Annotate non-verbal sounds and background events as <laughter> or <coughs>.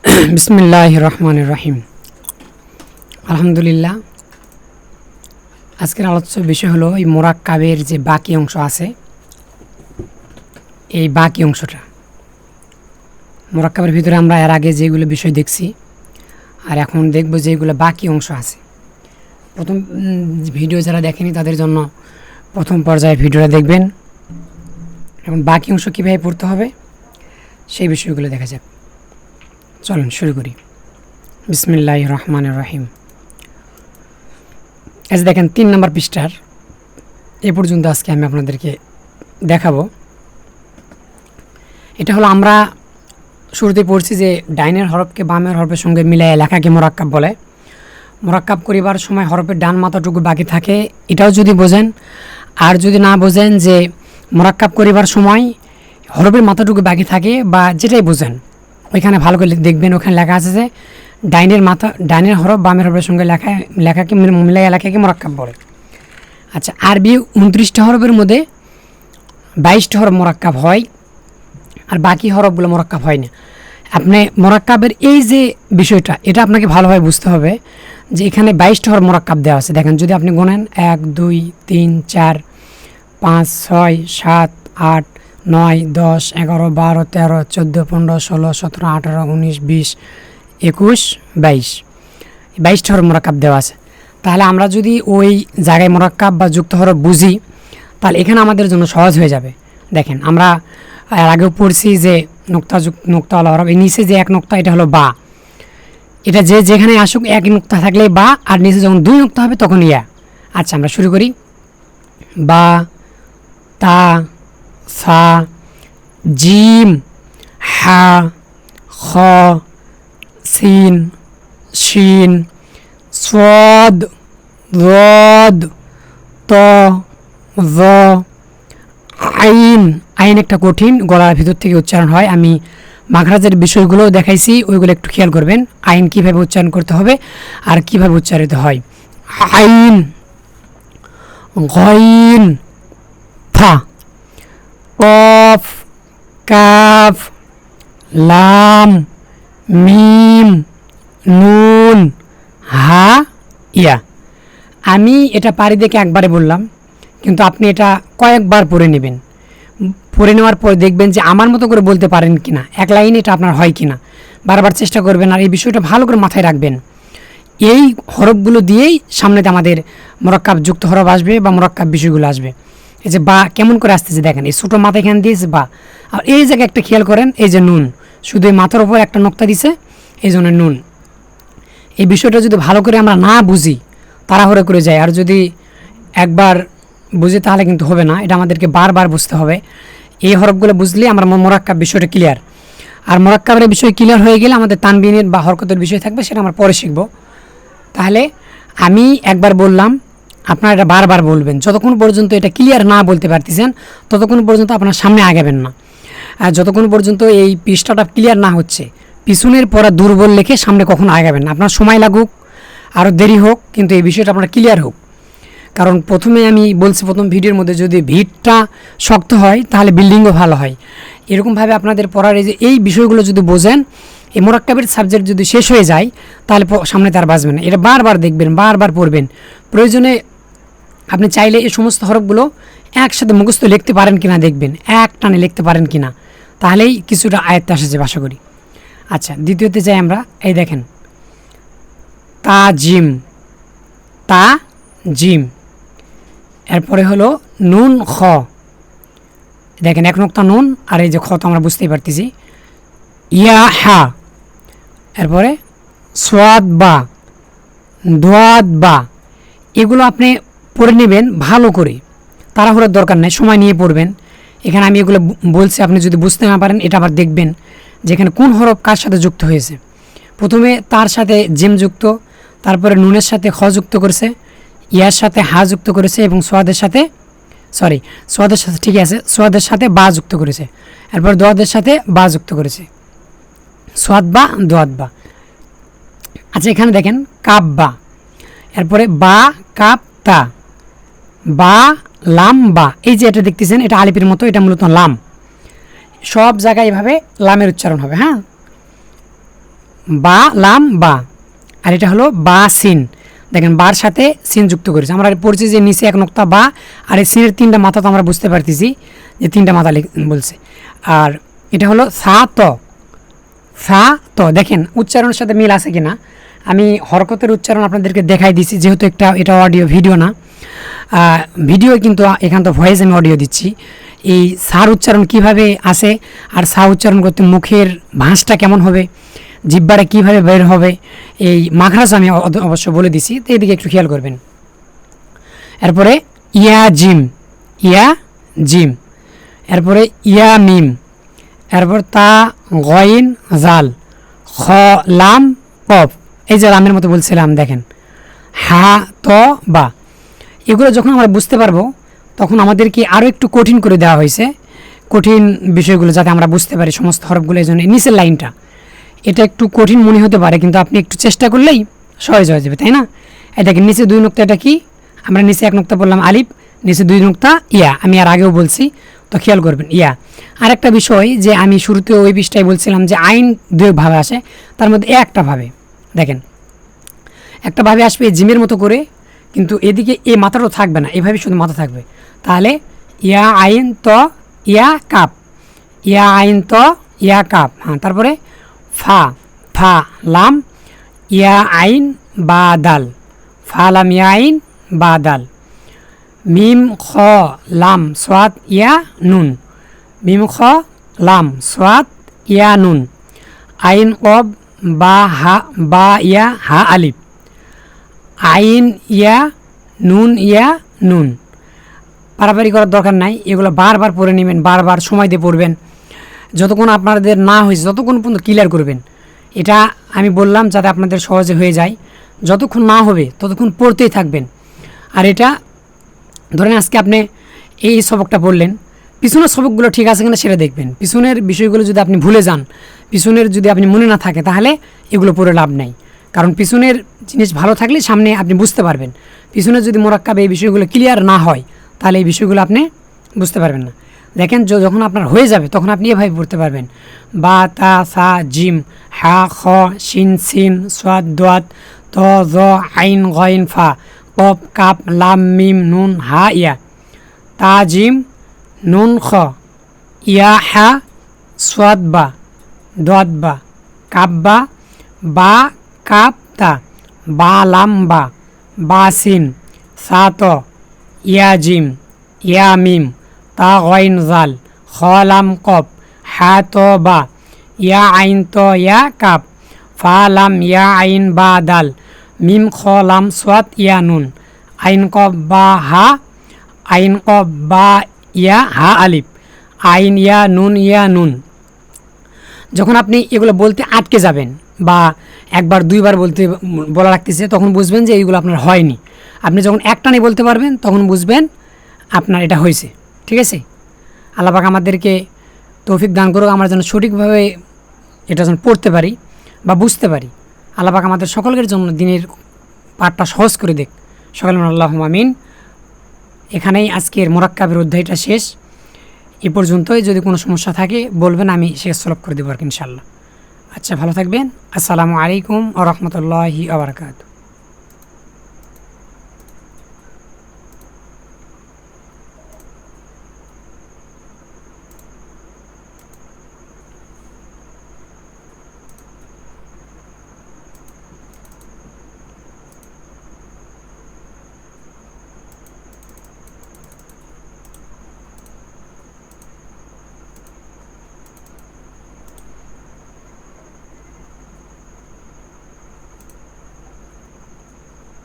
<coughs> বিসমিল্লাহ রহমান রহিম আলহামদুলিল্লাহ, আজকের আলোচ্য বিষয় হলো এই মোরাক্কাবের যে বাকি অংশ আছে, এই বাকি অংশটা। মোরাক্কাবের ভিতরে আমরা এর আগে যেগুলো বিষয় দেখছি, আর এখন দেখব যেগুলো বাকি অংশ আছে। প্রথম ভিডিও যারা দেখেনি তাদের জন্য প্রথম পর্যায়ে ভিডিওটা দেখবেন। এবং বাকি অংশ কীভাবে পড়তে হবে, সেই বিষয়গুলো দেখা যাক। চলুন শুরু করি। বিসমিল্লাহ রহমান রহিম। আজ দেখেন, তিন নম্বর পৃষ্ঠার এ পর্যন্ত আজকে আমি আপনাদেরকে দেখাবো। এটা হলো আমরা শুরুতে পড়ছি যে ডাইনের হরফকে বামের হরফের সঙ্গে মিলাই লেখাকে মোরাক্কাব বলে। মোরাক্কাব করিবার সময় হরফের ডান মাথাটুকু বাকি থাকে, এটাও যদি বোঝেন। আর যদি না বোঝেন যে মোরাক্কাব করিবার সময় হরফের মাথাটুকু বাকি থাকে বা যেটাই বোঝেন। ওইখানে ভালো করে দেখবেন, ওখানে লেখা আছে যে ডাইনের মাথা, ডাইনের হরফ বামের হরফের সঙ্গে লেখা, লেখাকে মিলাই এলাকাকে মোরাক্কাব বলে। আচ্ছা আরবি উনত্রিশটা হরফের মধ্যে বাইশটা হরফ মোরাক্কাব হয়, আর বাকি হরফগুলো মোরাক্কাব হয় না। আপনি মোরাক্কাবের এই যে বিষয়টা, এটা আপনাকে ভালোভাবে বুঝতে হবে যে এখানে বাইশটা হরফ মোরাক্কাব দেওয়া আছে। দেখেন, যদি আপনি গোনেন, এক, দুই, তিন, চার, পাঁচ, ছয়, সাত, আট নয়, দশ, এগারো, বারো, তেরো, চোদ্দ, পনেরো, ষোলো, সতেরো, আঠেরো, উনিশ, বিশ, একুশ, বাইশ। বাইশটা হরফ মোরাক্কাব দেওয়া আছে। তাহলে আমরা যদি ওই জায়গায় মোরাক্কাব বা যুক্ত হরফ বুঝি, তাহলে এখানে আমাদের জন্য সহজ হয়ে যাবে। দেখেন, আমরা আগেও পড়ছি যে নোক্তা যুক্ত নোক্তাওয়ালা হরফ, এই নিচে যে এক নোক্তা, এটা হলো বা। এটা যে যেখানে আসুক, এক নোক্তা থাকলে বা, আর নিচে যখন দুই নোক্তা হবে তখন ইয়া আচ্ছা আমরা শুরু করি। বা, তা সা, জিম, হা, খ sin shin সদ, রদ, ত, জ, আইন। আইন একটা কঠিন গলার ভিতর থেকে উচ্চারণ হয়। আমি মাখরাজের বিষয়গুলো দেখাইছি, ওইগুলো একটু খেয়াল করবেন। আইন কীভাবে উচ্চারণ করতে হবে আর কীভাবে উচ্চারিত হয়। আইন, গইন ফা কফ, কাফ, লাম, মিম, নুন, হা, ইয়া। আমি এটা পারি দেখে একবারে বললাম, কিন্তু আপনি এটা কয়েকবার পড়ে নেবেন। পড়ে নেওয়ার পর দেখবেন যে আমার মতো করে বলতে পারেন কি না এক লাইনে এটা আপনার হয় কি না বারবার চেষ্টা করবেন আর এই বিষয়টা ভালো করে মাথায় রাখবেন। এই হরফগুলো দিয়েই সামনেতে আমাদের মোরাক্কাব যুক্ত হরফ আসবে বা মোরাক্কাব বিষয়গুলো আসবে। এই যে বা কেমন করে আসতেছে দেখেন, এই ছোটো মাথা এখানে দিয়েছে বা। আর এই জায়গায় একটা খেয়াল করেন, এই যে নুন, শুধু এই মাথার উপর একটা নোক্তা দিছে, এই জন্য নুন। এই বিষয়টা যদি ভালো করে আমরা না বুঝি, তাড়াহুড়ো করে যাই। আর যদি একবার বুঝি, তাহলে কিন্তু হবে না। এটা আমাদেরকে বারবার বুঝতে হবে। এই হরফগুলো বুঝলে আমরা মোরাক্কাব বিষয়টা ক্লিয়ার আর মোরাক্কাবের বিষয় ক্লিয়ার হয়ে গেলে আমাদের তানবিনের বা হরকতের বিষয় থাকবে, সেটা আমরা পরে শিখব। তাহলে আমি একবার বললাম আপনারা এটা বারবার বলবেন। যতক্ষণ পর্যন্ত এটা ক্লিয়ার না বলতে পারতেছেন, ততক্ষণ পর্যন্ত আপনার সামনে আগাবেন না। আর যতক্ষণ পর্যন্ত এই পৃষ্ঠাটা ক্লিয়ার না হচ্ছে, পিছনের পড়া দুর্বল লেখে সামনে কখন আগাবেন না। আপনার সময় লাগুক আরও দেরি হোক, কিন্তু এই বিষয়টা আপনার ক্লিয়ার হোক। কারণ প্রথমে আমি বলছি, প্রথম ভিডিওর মধ্যে যদি ভিড়টা শক্ত হয়, তাহলে বিল্ডিংও ভালো হয়। এরকমভাবে আপনাদের পড়ার এই যে, এই বিষয়গুলো যদি বোঝেন, এই মোরাক্কাবের সাবজেক্ট যদি শেষ হয়ে যায়, তাহলে সামনে তার বাঁচবেন না। এটা বারবার দেখবেন, বারবার পড়বেন। প্রয়োজনে আপনি চাইলে এই সমস্ত হরফগুলো একসাথে মুখস্থ লিখতে পারেন কিনা দেখবেন, এক টানে লিখতে পারেন কিনা। তাহলেই কিছুটা আয়ত্তে আসা যাবে, আশা করি। আচ্ছা দ্বিতীয়তে যাই আমরা, এই দেখেন। তা জিম তা জিম এরপরে হলো নুন, খ। দেখেন, এক নোক্তা নুন আর এই যে খ তো আমরা বুঝতেই পারতেছি। ইয়া, হা। এরপরে সোয়াদ, বা। দোয়াদ, বা। এগুলো আপনি পড়ে নেবেন, ভালো করে। তাড়াহুড়োর দরকার নেই, সময় নিয়ে পড়বেন। এখানে আমি এগুলো বলছি, আপনি যদি বুঝতে না পারেন, এটা আবার দেখবেন যেখানে কোন হরফ কার সাথে যুক্ত হয়েছে। প্রথমে তার সাথে জেম যুক্ত, তারপরে নুনের সাথে খ যুক্ত করেছে, ইয়ার সাথে হা যুক্ত করেছে এবং সোয়াদের সাথে, সরি, সোয়াদের সাথে ঠিক আছে, সোয়াদের সাথে বা যুক্ত করেছে। এরপর দোয়াদের সাথে বা যুক্ত করেছে। সোয়াদ বা, দোয়াদ বা। আচ্ছা এখানে দেখেন, কাপ বা। এরপরে বা, কাপ, তা। বা, লাম বা। এই যে এটা দেখতেছেন, এটা আলিপির মতো, এটা মূলত লাম। সব জায়গায় এভাবে লামের উচ্চারণ হবে হ্যাঁ? বা, লাম, বা। আর এটা হলো বা, সিন। দেখেন, বার সাথে সিন যুক্ত করেছে। আমরা পড়ছি যে নিচে এক নোক্তা বা, আর এই সিনের তিনটা মাথা তো আমরা বুঝতে পারতেছি যে তিনটা মাথা বলছে। আর এটা হলো সা, ত। সা, ত। দেখেন, উচ্চারণের সাথে মিল আছে কিনা? আমি হরকতের উচ্চারণ আপনাদেরকে দেখাই দিছি, যেহেতু একটা, এটা অডিও ভিডিও না। ভিডিও কিন্তু এখান তো ভয়েস আমি অডিও দিচ্ছি। এই সার উচ্চারণ কীভাবে আসে আর সা উচ্চারণ করতে মুখের ভাঁজটা কেমন হবে, জিব্বাটা কীভাবে বের হবে, এই মাখরাজ আমি অবশ্য বলে দিছি, তো এদিকে একটু খেয়াল করবেন। এরপরে ইয়া জিম ইয়া জিম, এরপরে ইয়া মিম, এরপর তা গইন জাল, খ লাম কফ, এই যে লামের মতো বলছিলাম, দেখেন। হা, ত, বা। এগুলো যখন আমরা বুঝতে পারব, তখন আমাদেরকে আরও একটু কঠিন করে দেওয়া হয়েছে। কঠিন বিষয়গুলো যাতে আমরা বুঝতে পারি সমস্ত হরফগুলো, এই জন্য নিচের লাইনটা। এটা একটু কঠিন মনে হতে পারে, কিন্তু আপনি একটু চেষ্টা করলেই সহজ হয়ে যাবে, তাই না? এটাকে নিচে দুই নোক্তা এটা কি? আমরা নিচে এক নোক্তা বললাম আলিফ, নিচে দুই নোক্তা ইয়া। আমি আর আগেও বলছি, তো খেয়াল করবেন, ইয়া। আর একটা বিষয় যে আমি শুরুতে ওই বিষয়টাই বলছিলাম যে আইন দুই ভাবে আসে, তার মধ্যে একটা ভাবে, দেখেন। একটা ভাবে আসবে জিমের মতো করে কিন্তু এদিকে এ মাথাটাও থাকবে না, এভাবে শুধু মাথা থাকবে। তাহলে ইয়া আইন ত ইয়া কাপ, ইয়া আইন ত ইয়া কাপ হ্যাঁ তারপরে ফা ফা, লাম, ইয়া আইন বা দাল ফা, লাম, ইয়া আইন বা দাল মিম, খ, লাম, সোয়াত, ইয়া, নুন। মিম, খ, লাম, সোয়াত, ইয়া, নুন। আইন কব বা, হা, বা, ইয়া, হা, আলিফ। আইন ইয়া, নুন ইয়া, নুন। পারাপারি করার দরকার নাই, এগুলো বারবার পড়ে নেবেন, বারবার সময় দিয়ে পড়বেন। যতক্ষণ আপনাদের না হয়েছে, ততক্ষণ পর্যন্ত ক্লিয়ার করবেন। এটা আমি বললাম যাতে আপনাদের সহজে হয়ে যায়। যতক্ষণ না হবে, ততক্ষণ পড়তেই থাকবেন। আর এটা, ধরেন আজকে আপনি এই সবকটা পড়লেন, পিছনের সবকগুলো ঠিক আছে কিনা সেটা দেখবেন। পিছনের বিষয়গুলো যদি আপনি ভুলে যান, পিছনের যদি আপনি মনে না থাকে, তাহলে এগুলো পড়ে লাভ নাই। কারণ পিছনের জিনিস ভালো থাকলে সামনে আপনি বুঝতে পারবেন। পিছনে যদি মোরাক্কাবে এই বিষয়গুলো ক্লিয়ার না হয়, তাহলে এই বিষয়গুলো আপনি বুঝতে পারবেন না। দেখেন যখন আপনার হয়ে যাবে, তখন আপনি এভাবে পড়তে পারবেন। বা, তা, সা, জিম, হা, খ, শিন সিন সোয়াদ দোয়াত ত, জ, আইন, গইন, ফা কপ কাপ, লাম, মিম, নুন, হা, ইয়া। তা, জিম, নুন, খ, ইয়া, হা সোয়াদ বা দোয়াত বা, কাপ, বা বা, কাপ, তা। বা লাম বা বা সিন সা ত গইন জাল খ লাম কপ হা ত বা, ইয়া আইন ত ইয়া কাপ, ফা লাম ইয়া আইন বা দাল, মিম খলাম লাম সোয়াত ইয়া নুন, আইন কব বা হা, আইন কব বা ইয়া হা আলিফ, আইন ইয়া নুন ইয়া নুন। যখন আপনি এগুলো বলতে আটকে যাবেন বা একবার, দুইবার বলতে, বলা রাখতেছে তখন বুঝবেন যে এইগুলো আপনার হয়নি। আপনি যখন একটানে বলতে পারবেন, তখন বুঝবেন আপনার এটা হয়েছে। ঠিক আছে? আল্লাপাক আমাদেরকে তৌফিক দান করুক, আমরা যেন সঠিকভাবে এটা যেন পড়তে পারি বা বুঝতে পারি। আল্লাপাক আমাদের সকলের জন্য দিনের পাঠটা সহজ করে দেখ। সকল আল্লাহ আমিন। এখানেই আজকের মোরাক্কাবের অধ্যায়টা শেষ। এ পর্যন্তই, যদি কোনো সমস্যা থাকে, বলবেন, আমি সে সলভ করে দেবো আর কি ইনশাল্লাহ আচ্ছা ভালো থাকবেন। আসসালামু আলাইকুম ও রহমতুল্লাহি আবরকাত